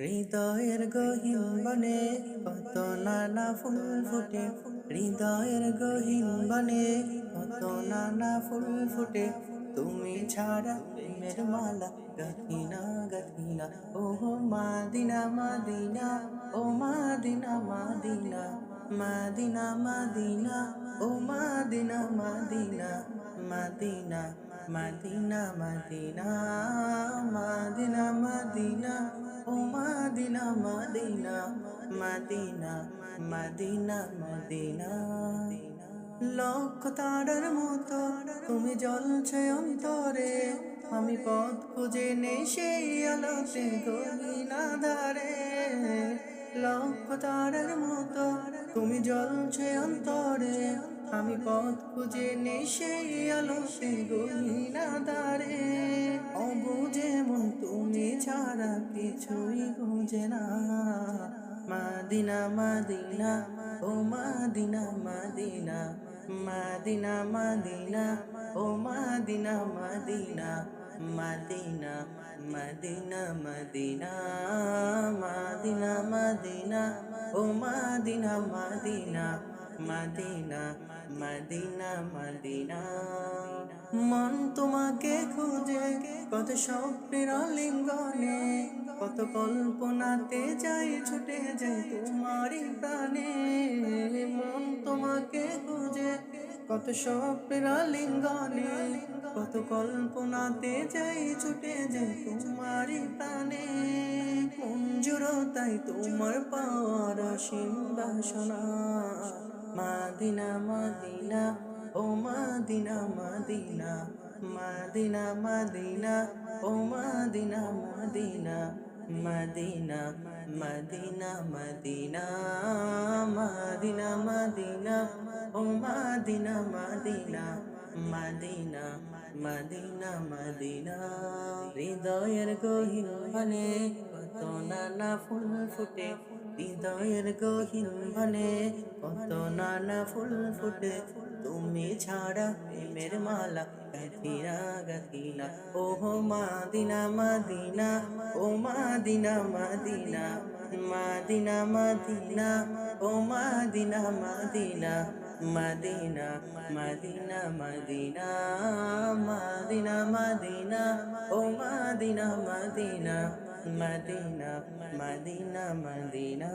হৃদয়ের গহীন বনে কত নানা ফুল ফুটে। হৃদয়ের গহীন বনে কত নানা ফুল ফুটে। তুমি ছাড়া প্রেমের মালা গাথিনা গাথিনা। ও মাদিনা মাদিনা, ও মাদিনা মাদিনা। মাদিনা মাদিনা ও Medina Medina Medina Medina Medina Medina Medina ও Medina Medina Medina Medina Madina লক্ষ তারার মতো তুমি জ্বলছে অন্তরে আমি পথ খুঁজে নেই সেই আলোতে গলিনা ধারে লক্ষ তারার মতো তুমি জ্বলছে অন্তরে, আমি পথ খুঁজে নেই সেই আলোতে গলিনা ধারে অবুঝে মন তুমি ছাড়া কিছুই বুঝে না। মাদিনা মাদিনা, ও মাদিনা মাদিনা মাদিনা মাদিনা, ও Medina Medina. Medina Medina Medina Medina Medina, ও Medina Medina Medina Medina Madina. মন তোমাকে খুঁজে, কত স্বপ্নের লিঙ্গনে কত কল্পনাতে যাই ছুটে যাই তোমারই প্রাণে। কত স্বপ্নের লিঙ্গনে কত কল্পনাতে যাই ছুটে যাই তোমারই প্রাণে মঞ্জুর তাই তোমার পাওয়ার অসীম বাসনা মাদিনা মাদিনা ও মাদিনা মাদিনা মাদিনা মাদিনা ও Medina Medina Medina Medina Medina Medina Medina ও Medina Medina Medina Medina Medina. হৃদয়ের গহীন বনে কত নানা ফুল ফুটে। হৃদয়ের গহীন বনে কত নানা ফুল ফুটে। তুমি ছাড়া প্রেমের মালা গাথিনা গাথিনা ও মাদিনা মাদিনা ও মাদিনা মাদিনা মাদিনা মাদিনা ও Medina Medina Medina Medina Medina Medina Medina ও Medina Medina Medina Medina Madina